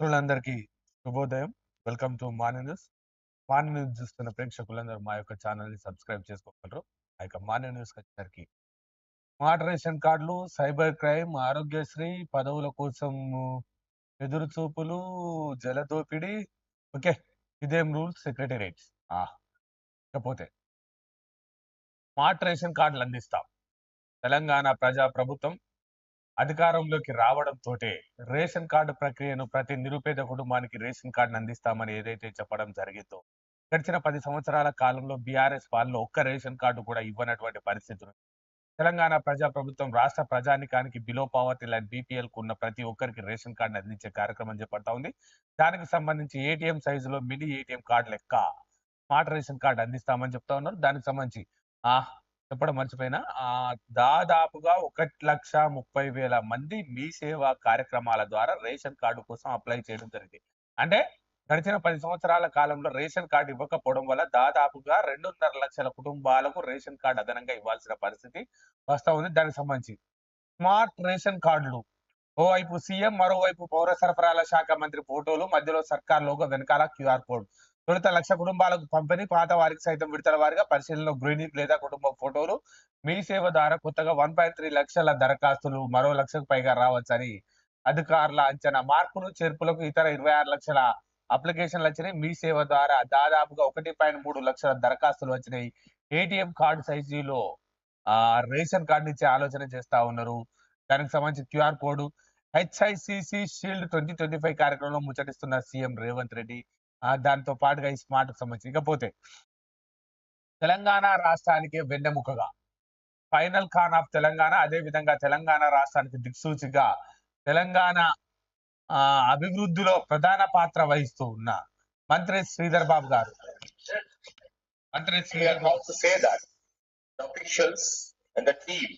మిత్రులందరికీ శుభోదయం. Welcome to morning news. Morning news చూస్తున్న ప్రేక్షకులందరూ మా యొక్క ఛానల్ని సబ్స్క్రైబ్ చేసుకోగలరు. ఆ యొక్క మార్నింగ్ న్యూస్కి వచ్చేసరికి స్మార్ట్ రేషన్ కార్డులు సైబర్ క్రైమ్ ఆరోగ్యశ్రీ పదవుల కోసం ఎదురు చూపులు జల దోపిడీ. ఓకే ఇదేం రూల్స్ సెక్రటేరియట్స్ ఇకపోతే స్మార్ట్ రేషన్ కార్డులు అందిస్తాం. తెలంగాణ ప్రజా ప్రభుత్వం అధికారంలోకి రావడంతో రేషన్ కార్డు ప్రక్రియను ప్రతి నిరుపేద కుటుంబానికి రేషన్ కార్డును అందిస్తామని ఏదైతే చెప్పడం జరిగిందో గడిచిన పది సంవత్సరాల కాలంలో బీఆర్ఎస్ పాలన ఒక్క రేషన్ కార్డు కూడా ఇవ్వనటువంటి పరిస్థితులు తెలంగాణ ప్రజా ప్రభుత్వం రాష్ట్ర ప్రజానికానికి బిలో పావర్టీ లైన్ బీపీఎల్కు ఉన్న ప్రతి ఒక్కరికి రేషన్ కార్డు అందించే కార్యక్రమం చేపడతా ఉంది. దానికి సంబంధించి ఏటీఎం సైజులో మినీ ఏటీఎం కార్డు లెక్క స్మార్ట్ రేషన్ కార్డు అందిస్తామని చెప్తా ఉన్నారు. దానికి సంబంధించి ఆ చెప్పడం మర్చిపోయినా ఆ దాదాపుగా ఒకటి లక్ష ముప్పై వేల మంది మీ సేవా కార్యక్రమాల ద్వారా రేషన్ కార్డు కోసం అప్లై చేయడం జరిగింది. అంటే గడిచిన పది సంవత్సరాల కాలంలో రేషన్ కార్డు ఇవ్వకపోవడం వల్ల దాదాపుగా రెండున్నర లక్షల కుటుంబాలకు రేషన్ కార్డు అదనంగా ఇవ్వాల్సిన పరిస్థితి వస్తా ఉంది దానికి సంబంధించి. స్మార్ట్ రేషన్ కార్డులు. ఓవైపు సీఎం మరోవైపు పౌర సరఫరాల శాఖ మంత్రి ఫోటోలు మధ్యలో సర్కార్ లోగో వెనకాల క్యూఆర్ కోడ్. తొలుత లక్ష కుటుంబాలకు పంపిణీ పాత వారికి సైతం విడతల వారిగా పరిశీలన గృహిణి లేదా కుటుంబ ఫోటోలు మీ సేవ ద్వారా కొత్తగా వన్ పాయింట్ త్రీ లక్షల దరఖాస్తులు మరో లక్షకు పైగా రావచ్చని అధికారుల అంచనా. మార్పులు చేర్పులకు ఇతర ఇరవై ఆరు లక్షల అప్లికేషన్లు వచ్చినాయి. మీ సేవ ద్వారా దాదాపుగా ఒకటి పాయింట్ మూడు లక్షల దరఖాస్తులు వచ్చినాయి. ఏటీఎం కార్డు సైజులో ఆ రేషన్ కార్డు ఇచ్చే ఆలోచన చేస్తా ఉన్నారు. దానికి సంబంధించి QR code HICC shield twenty twenty five కార్యక్రమంలో ముచ్చటిస్తున్న సీఎం రేవంత్ రెడ్డి. దాంతో పాటుగా ఈ స్మార్ట్ సంబంధించి ఇకపోతే తెలంగాణ రాష్ట్రానికి వెన్నెముకగా. ఫైనల్ ఖాన్ ఆఫ్ తెలంగాణ అదే విధంగా తెలంగాణ రాష్ట్రానికి దిక్సూచిగా తెలంగాణ అభివృద్ధిలో ప్రధాన పాత్ర వహిస్తూ ఉన్న మంత్రి శ్రీధర్ బాబు గారు. మంత్రి Sridhar Babu say to officials and the team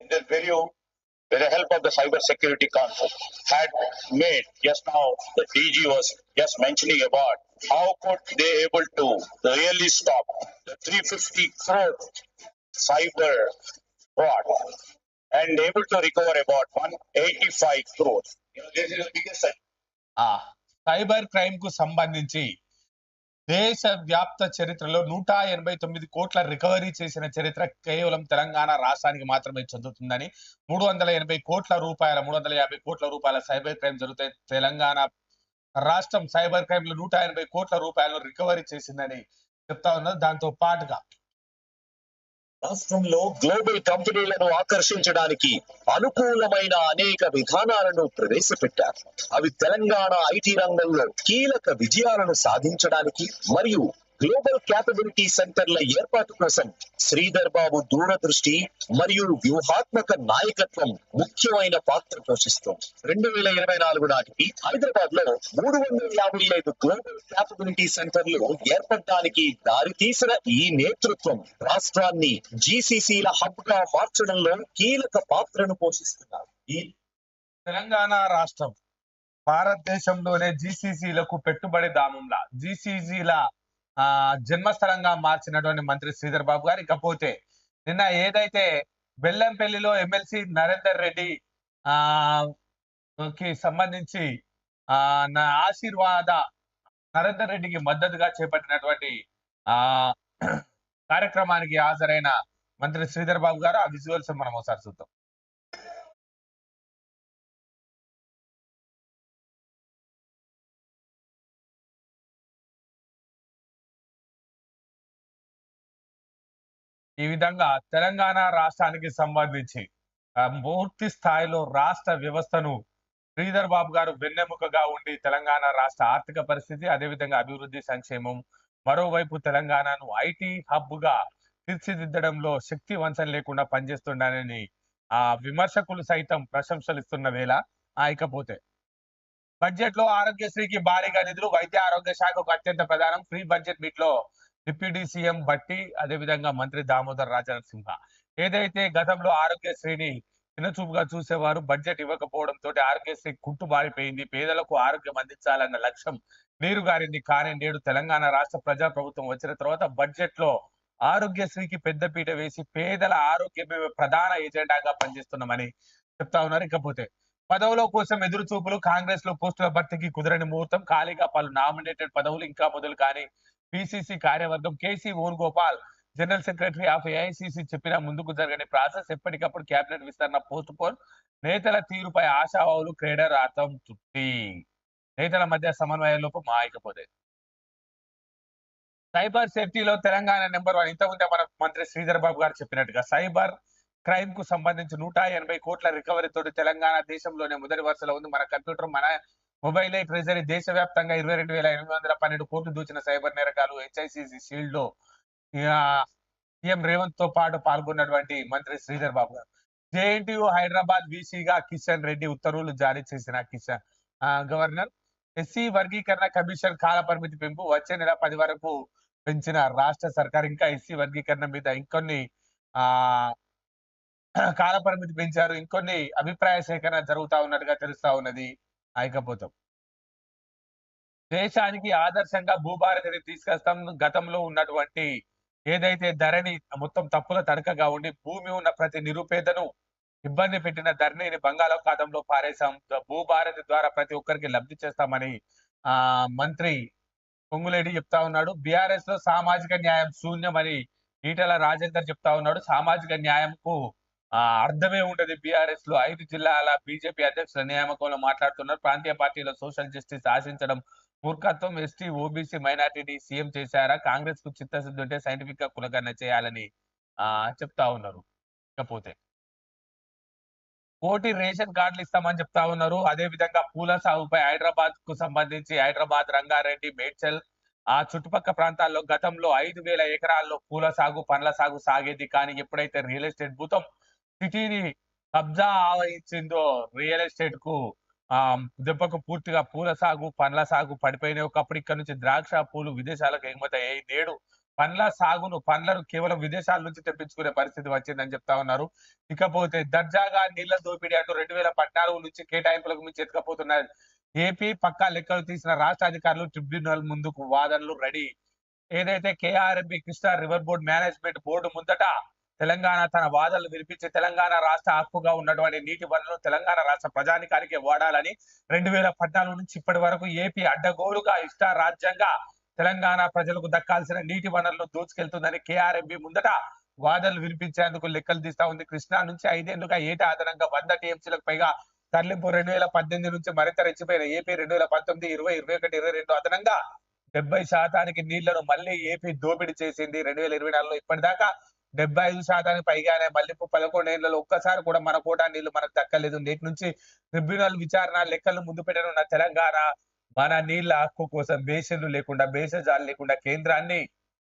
in with the help of the cyber security council, had made just now the DG was just mentioning about how could they able to really stop the 350 crore cyber fraud and able to recover about 185 crores. You know, this is the biggest cyber క్రైమ్కు సంబంధించి దేశ వ్యాప్త చరిత్రలో నూట ఎనభై తొమ్మిది కోట్ల recovery చేసిన చరిత్ర కేవలం తెలంగాణ రాష్ట్రానికి మాత్రమే చెందుతుందని మూడు వందల ఎనభై కోట్ల రూపాయల మూడు వందల యాభై కోట్ల రూపాయల సైబర్ క్రైమ్ జరుగుతాయి. తెలంగాణ రాష్ట్రం సైబర్ క్రైమ్లో నూట ఎనభై కోట్ల రూపాయలు రికవరీ చేసిందని చెప్తా ఉన్నారు దాంతో పాటుగా రాష్ట్రంలో గ్లోబల్ కంపెనీలను ఆకర్షించడానికి అనుకూలమైన అనేక విధానాలను ప్రవేశపెట్టారు. అవి తెలంగాణ ఐటీ రంగంలో కీలక విజయాలను సాధించడానికి మరియు గ్లోబల్ క్యాపబిలిటీ సెంటర్ల ఏర్పాటు కోసం శ్రీధర్ బాబు దూరదృష్టి మరియు వ్యూహాత్మక నాయకత్వం ముఖ్యమైన పాత్ర పోషిస్తోంది. రెండు వేల ఇరవై నాలుగు నాటికి హైదరాబాద్లో మూడు వందల యాభై ఐదు గ్లోబల్ క్యాపబిలిటీ సెంటర్లు ఏర్పడడానికి దారితీసిన ఈ నేతృత్వం రాష్ట్రాన్ని జీసీసీల హబ్గా మార్చడంలో కీలక పాత్రను పోషిస్తున్నారు. ఈ తెలంగాణ రాష్ట్రం భారతదేశంలోనే జీసీసీలకు పెట్టుబడి దామంలా జీసీసీల ఆ జన్మస్థలంగా మార్చినటువంటి మంత్రి శ్రీధర్ బాబు గారు. ఇకపోతే నిన్న ఏదైతే బెల్లంపల్లిలో ఎమ్మెల్సీ నరేందర్ రెడ్డి ఆ కి సంబంధించి ఆ నా ఆశీర్వాద నరేందర్ రెడ్డికి మద్దతుగా చేపట్టినటువంటి ఆ కార్యక్రమానికి హాజరైన మంత్రి శ్రీధర్ బాబు గారు ఆ విజువల్స్ మనం ఒకసారి చూద్దాం. ఈ విధంగా తెలంగాణ రాష్ట్రానికి సంబంధించి పూర్తి స్థాయిలో రాష్ట్ర వ్యవస్థను శ్రీధర్ బాబు గారు వెన్నెముకగా ఉండి తెలంగాణ రాష్ట్ర ఆర్థిక పరిస్థితి అదేవిధంగా అభివృద్ధి సంక్షేమం మరోవైపు తెలంగాణను ఐటీ హబ్గా తీర్చిదిద్దడంలో శక్తి వంచన లేకుండా పనిచేస్తుండని ఆ విమర్శకులు సైతం ప్రశంసలు ఇస్తున్న వేళ ఆయకపోతే ఇకపోతే. బడ్జెట్లో ఆరోగ్యశ్రీకి భారీగా నిధులు వైద్య ఆరోగ్య శాఖకు అత్యంత ప్రధానం ఫ్రీ బడ్జెట్ మీట్లో డిప్యూటీ సీఎం బట్టి అదేవిధంగా మంత్రి దామోదర్ రాజనరసింహ. ఏదైతే గతంలో ఆరోగ్యశ్రీని చిన్నచూపుగా చూసేవారు బడ్జెట్ ఇవ్వకపోవడంతో ఆరోగ్యశ్రీ కుంటుబారిపోయింది. పేదలకు ఆరోగ్యం అందించాలన్న లక్ష్యం నీరు గారింది కానీ నేడు తెలంగాణ రాష్ట్ర ప్రజా ప్రభుత్వం వచ్చిన తర్వాత బడ్జెట్లో ఆరోగ్యశ్రీకి పెద్దపీట వేసి పేదల ఆరోగ్యమే ప్రధాన ఎజెండాగా పనిచేస్తున్నామని చెప్తా ఉన్నారు. ఇకపోతే పదవుల కోసం ఎదురు చూపులు కాంగ్రెస్లో పోస్టుల భర్తీకి కుదరని ముహూర్తం ఖాళీగా పలు నామినేటెడ్ పదవులు ఇంకా మొదలు కానీ పిసిసి కార్యవర్గం KC Venugopal general secretary of AICC చెప్పిన ముందుకు జరగని ప్రాసెస్ ఎప్పటికప్పుడు కేబినెట్ విస్తరణ పోస్ట్ పోన్ నేతల తీరుపై ఆశావాహులు క్రీడర్ అర్థం తృప్తి నేతల మధ్య సమన్వయ లోపం మాయకపోతే సైబర్ సేఫ్టీలో తెలంగాణ నెంబర్ వన్. ఇంతకుముందే మన మంత్రి శ్రీధర్ బాబు గారు చెప్పినట్టుగా సైబర్ క్రైమ్కు సంబంధించి నూట ఎనభై కోట్ల రికవరీ తోటి తెలంగాణ దేశంలోనే మొదటి వరుసలో ఉంది. మన కంప్యూటర్ మన మొబైల్ ట్రెజరీ దేశవ్యాప్తంగా ఇరవై రెండు వేల ఎనిమిది వందల పన్నెండు కోట్లు దూచిన సైబర్ నేరకాలు హెచ్ఐసిసి షీల్డ్లో సీఎం రేవంత్తో పాటు పాల్గొన్నటువంటి మంత్రి శ్రీధర్ బాబు గారు. జేఎన్టీయు హైదరాబాద్ వీసీగా కిషన్ రెడ్డి ఉత్తర్వులు జారీ చేసిన కిషన్ గవర్నర్. ఎస్సీ వర్గీకరణ కమిషన్ కాల పరిమితి పెంపు వచ్చే నెల పది వరకు పెంచిన రాష్ట్ర సర్కార్ ఇంకా ఎస్సీ వర్గీకరణ మీద ఇంకొన్ని ఆ కాల పరిమితి పెంచారు. ఇంకొన్ని అభిప్రాయ సేకరణ జరుగుతా ఉన్నట్టుగా తెలుస్తా ఉన్నది. ఐకపోతాం దేశానికి ఆదర్శంగా భూభారతిని తీసుకొస్తాం గతంలో ఉన్నటువంటి ఏదైతే ధరణి మొత్తం తప్పుల తడకగా ఉండి భూమి ఉన్న ప్రతి నిరుపేదను ఇబ్బంది పెట్టిన ధరణిని బంగాళాఖాతంలో పారేశాం. భూభారతి ద్వారా ప్రతి ఒక్కరికి లబ్ధి చేస్తామని ఆ మంత్రి పొంగులేడి చెప్తా ఉన్నాడు. బీఆర్ఎస్లో సామాజిక న్యాయం శూన్యమని ఈటల రాజేందర్ చెప్తా ఉన్నాడు. సామాజిక న్యాయంకు అర్థమే ఉండదు. బీఆర్ఎస్లో ఐదు జిల్లాల బీజేపీ అధ్యక్షుల నియామకంలో మాట్లాడుతున్నారు. ప్రాంతీయ పార్టీలో సోషల్ జస్టిస్ ఆశించడం మూర్ఖత్వం. ఎస్టీ ఓబీసీ మైనార్టీని సీఎం చేశారా? కాంగ్రెస్కు చిత్తశుద్ధి ఉంటే సైంటిఫిక్గా కులగన్న చేయాలని ఆ చెప్తా ఉన్నారు. ఇకపోతే కోటి రేషన్ కార్డులు ఇస్తామని చెప్తా ఉన్నారు. అదే విధంగా పూల సాగుపై హైదరాబాద్కు సంబంధించి హైదరాబాద్ రంగారెడ్డి మేడ్చల్ ఆ చుట్టుపక్క ప్రాంతాల్లో గతంలో ఐదు వేల ఎకరాల్లో పూల సాగు పండ్ల సాగు సాగేది. కానీ ఎప్పుడైతే రియల్ ఎస్టేట్ భూతం సిటీని కబ్జా ఆవహించిందో రియల్ ఎస్టేట్కు ఆ దెబ్బకు పూర్తిగా పూల సాగు పండ్ల సాగు పడిపోయినాయి. ఒకప్పుడు ఇక్కడ నుంచి ద్రాక్ష పూలు విదేశాలకు ఎగుమతి అయ్యాయి నేడు పండ్ల సాగును పండ్లను కేవలం విదేశాల నుంచి తెప్పించుకునే పరిస్థితి వచ్చిందని చెప్తా ఉన్నారు. ఇకపోతే దర్జాగా నీళ్ళ దోపిడీ అంటూ రెండు వేల పద్నాలుగు నుంచి కేటాయింపులకు మించి ఎత్తుకపోతున్నారు. ఏపీ పక్కా లెక్కలు తీసిన రాష్ట్ర అధికారులు ట్రిబ్యునల్ ముందుకు వాదనలు రెడీ. ఏదైతే KRMB Krishna river board management board ముందట తెలంగాణ తన వాదనలు వినిపించి తెలంగాణ రాష్ట్ర హక్కుగా ఉన్నటువంటి నీటి వనరులు తెలంగాణ రాష్ట్ర ప్రజానికానికి వాడాలని రెండు వేల పద్నాలుగు నుంచి ఇప్పటి వరకు ఏపీ అడ్డగోలుగా ఇష్ట రాజ్యంగా తెలంగాణ ప్రజలకు దక్కాల్సిన నీటి వనరులు దోచుకెళ్తుందని కేఆర్ఎంబి ముందట వాదనలు వినిపించేందుకు లెక్కలు తీస్తా ఉంది. కృష్ణా నుంచి ఐదేళ్ళుగా ఏటా అదనంగా వంద టీఎంసీలకు పైగా తరలింపు రెండు వేల పద్దెనిమిది నుంచి మరింత రెచ్చిపోయిన ఏపీ రెండు వేల పంతొమ్మిది ఇరవై ఇరవై ఒకటి ఇరవై రెండు అదనంగా డెబ్బై శాతానికి నీళ్ళను మళ్ళీ ఏపీ దోపిడీ చేసింది. రెండు వేల ఇరవై నాలుగులో ఇప్పటిదాకా డెబ్బై ఐదు శాతానికి పైగానే మళ్ళీ పదకొండు ఏళ్ళలో ఒక్కసారి కూడా మన కోటా నీళ్ళు మనకు దక్కలేదు. నేటి నుంచి ట్రిబ్యునల్ విచారణ లెక్కలు ముందు పెట్టనున్న తెలంగాణ మన నీళ్ళ హక్కు కోసం బేషన్లు లేకుండా బేసజాలు లేకుండా కేంద్రాన్ని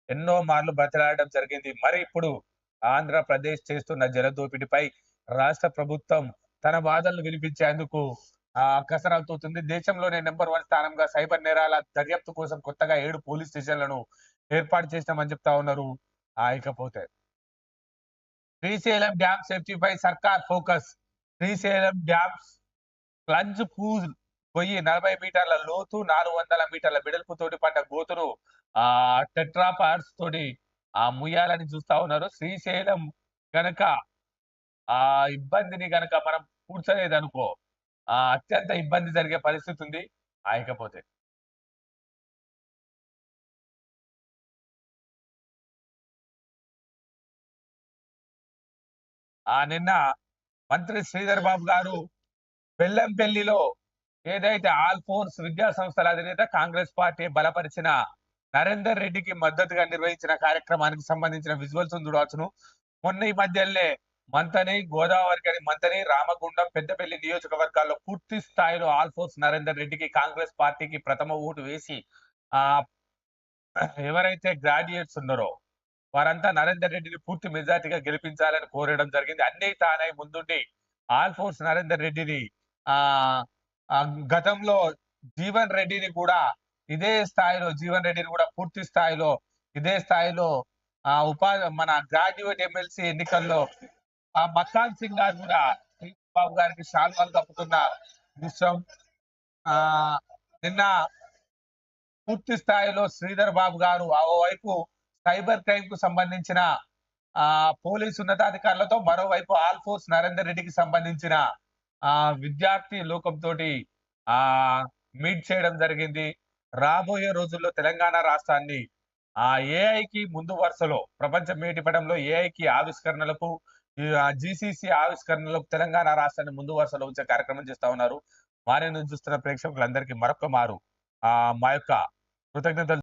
ఎన్నో మార్లు బతలాడడం జరిగింది. మరి ఇప్పుడు ఆంధ్రప్రదేశ్ చేస్తున్న జలదోపిడిపై రాష్ట్ర ప్రభుత్వం తన వాదనలు వినిపించేందుకు ఆ కసరవుతుంది దేశంలోనే నెంబర్ వన్ స్థానంగా సైబర్ నేరాల దర్యాప్తు కోసం కొత్తగా ఏడు పోలీస్ స్టేషన్లను ఏర్పాటు చేసినామని చెప్తా ఉన్నారు. ఇకపోతే శ్రీశైలం డ్యామ్ సేఫ్టీపై సర్కార్ focus. Srisailam dams plunge pool పొయ్యి నలభై మీటర్ల లోతు నాలుగు వందల మీటర్ల వెడల్పు తోటి పడ్డ గోతును ఆ టెట్రాపార్స్ తోటి ఆ ముయ్యాలని చూస్తా ఉన్నారు. శ్రీశైలం గనక ఆ ఇబ్బందిని గనక మనం కూర్చలేదనుకో అనుకో ఆ అత్యంత ఇబ్బంది జరిగే పరిస్థితి ఉంది ఆయకపోతే ఆ నిన్న మంత్రి శ్రీధర్ బాబు గారు బెల్లంపల్లిలో ఏదైతే ఆల్ ఫోర్స్ విద్యా సంస్థల అధినేత కాంగ్రెస్ పార్టీ బలపరిచిన నరేందర్ రెడ్డికి మద్దతుగా నిర్వహించిన కార్యక్రమానికి సంబంధించిన విజువల్స్ చూడవచ్చును. మొన్న ఈ మధ్యనే మంతని గోదావరి కానీ మంతని రామగుండం పెద్దపల్లి నియోజకవర్గాల్లో పూర్తి స్థాయిలో ఆల్ ఫోర్స్ నరేందర్ రెడ్డికి కాంగ్రెస్ పార్టీకి ప్రథమ ఓటు వేసి ఆ ఎవరైతే గ్రాడ్యుయేట్స్ ఉన్నారో వారంతా నరేందర్ రెడ్డిని పూర్తి మెజార్టీగా గెలిపించాలని కోరడం జరిగింది. అన్ని తానై ముందుండి ఆల్ ఫోర్స్ నరేందర్ రెడ్డిని ఆ గతంలో జీవన్ రెడ్డిని కూడా ఇదే స్థాయిలో జీవన్ రెడ్డిని కూడా పూర్తి స్థాయిలో ఇదే స్థాయిలో ఆ ఉపాధి మన గ్రాడ్యుయేట్ ఎమ్మెల్సీ ఎన్నికల్లో ఆ మక్కాన్ సింగ్ గారు కూడా బాబు గారికి శాల్వాలు కప్పుతున్న దృశ్యం. ఆ నిన్న పూర్తి స్థాయిలో శ్రీధర్ బాబు గారు ఆ వైపు సైబర్ క్రైమ్కు సంబంధించిన ఆ పోలీసు ఉన్నతాధికారులతో మరోవైపు ఆల్ ఫోర్స్ నరేందర్ రెడ్డికి సంబంధించిన ఆ విద్యార్థి లోకం తోటి ఆ మీట్ చేయడం జరిగింది. రాబోయే రోజుల్లో తెలంగాణ రాష్ట్రాన్ని ఆ ఏఐకి ముందు వరుసలో ప్రపంచం మేటిపడంలో ఏఐకి ఆవిష్కరణలకు జిసిసి ఆవిష్కరణలకు తెలంగాణ రాష్ట్రాన్ని ముందు వరుసలో ఉంచే కార్యక్రమం చేస్తా ఉన్నారు. వారిని చూస్తున్న ప్రేక్షకులందరికీ మరొక మారు ఆ మా యొక్క కృతజ్ఞతలు